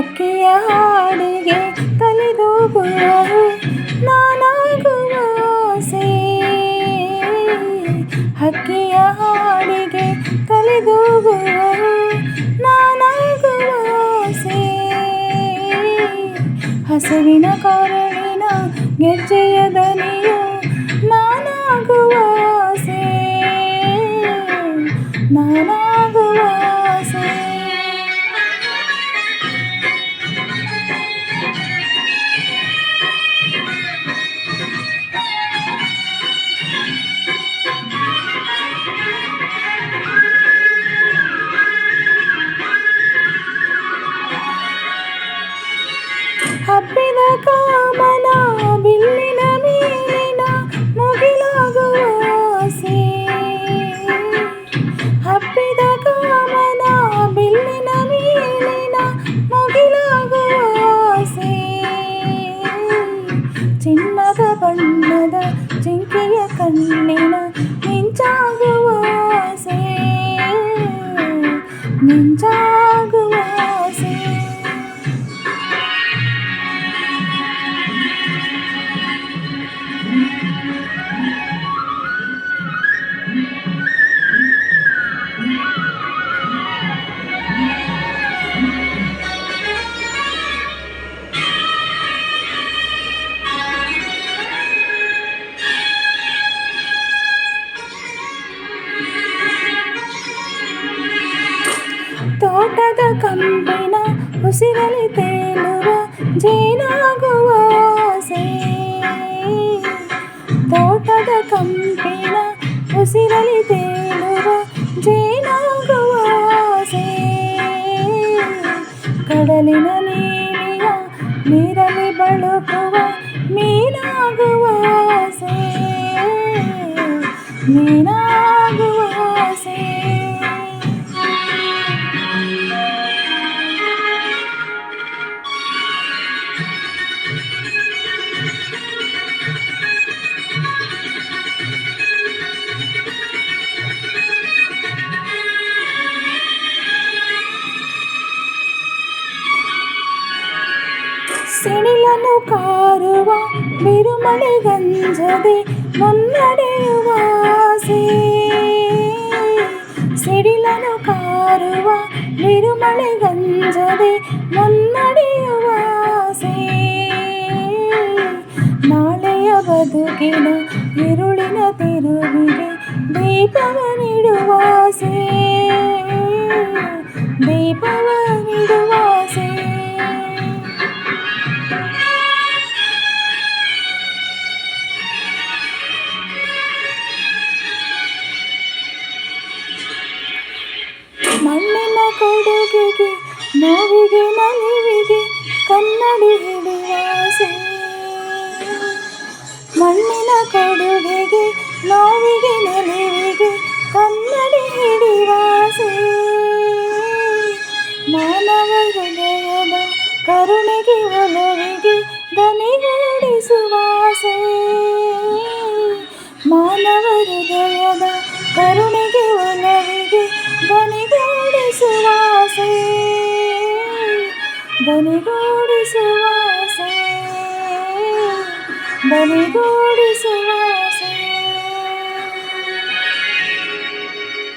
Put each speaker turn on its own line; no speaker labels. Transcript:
ಹಾಡಿಗೆ ತಲೆದೂಗುವ ನಾನಾಗುವ ಆಸೆ. ಅಕ್ಕಿಯ ಹಾಡಿಗೆ ತಲೆದೂಗುವ ನಾನಾಗುವ ಆಸೆ. ಹಸುವಿನ ಹಬ್ಬಿದ ಕಾಮನ ಬಿಲ್ಲಿನ ಮೇಲಿನ ಮುಗಿಲಾಗುವ ಆಸೆ ಹಬ್ಬಿದ ಕಾಮನ ಬಿಲ್ಲಿನ ಮೇಲಿನ ಮುಗಿಲಾಗುವ ಆಸೆ ಚಿನ್ನದ ಬಣ್ಣದ ಜಿಂಕೆಯ ಕಣ್ಣಿನ ಮಿಂಚಾಗುವ ಆಸೆ ಮಿಂಚಾಗುವ ತೋಟದ ಕಂಬಿನ ಉಸಿರಲಿ ತೇಲುವ ಜೇನಾಗುವ ಆಸೆ ತೋಟದ ಕಂಬಿನ ಉಸಿರಲಿ ತೇಲುವ ಜೇನಾಗುವ ಆಸೆ ಕಡಲಿನ ನೀಲಿಯ ನೀರಲಿ ಬಳುಕುವ ಮೀನಾಗುವ ಆಸೆ ಮೀನಾಗುವ ಕಣ್ಣು ಕಾರುವ ಬಿರುಮಳೆ ಗಂಜದೆ ಮುನ್ನಡೆಯುವ ಸಿಡಿಲನು ಕಾರುವ ಬಿರುಮಳೆ ಗಂಜದೆ ಮುನ್ನಡೆಯುವ ನಾಳೆಯ ಬದುಕಿನ ഇരുളിന തിരുവിലെ ദീപവനിടുവാസേ ദീപവ ನೋವಿಗೆ ನಲಿವಿಗೆ ಕನ್ನಡಿ ಹಿಡಿಯುವ ಆಸೆ ಮಣ್ಣಿನ ಕೊಡುಗೆಗೆ ನೋವಿಗೆ ನಲಿವಿಗೆ ಕನ್ನಡಿ ಹಿಡಿಯುವ ಆಸೆ ಮಾನವ ಹೃದಯದ ಕರುಣೆಗೆ ಒಲವಿಗೆ ದನಿಗೂಡಿಸುವ ಆಸೆ ಮಾನವ ಹೃದಯದ ಕರುಣೆಗೆ ದನಿಗೂಡಿಸುವ ಆಸೆ ದನಿಗೂಡಿಸುವ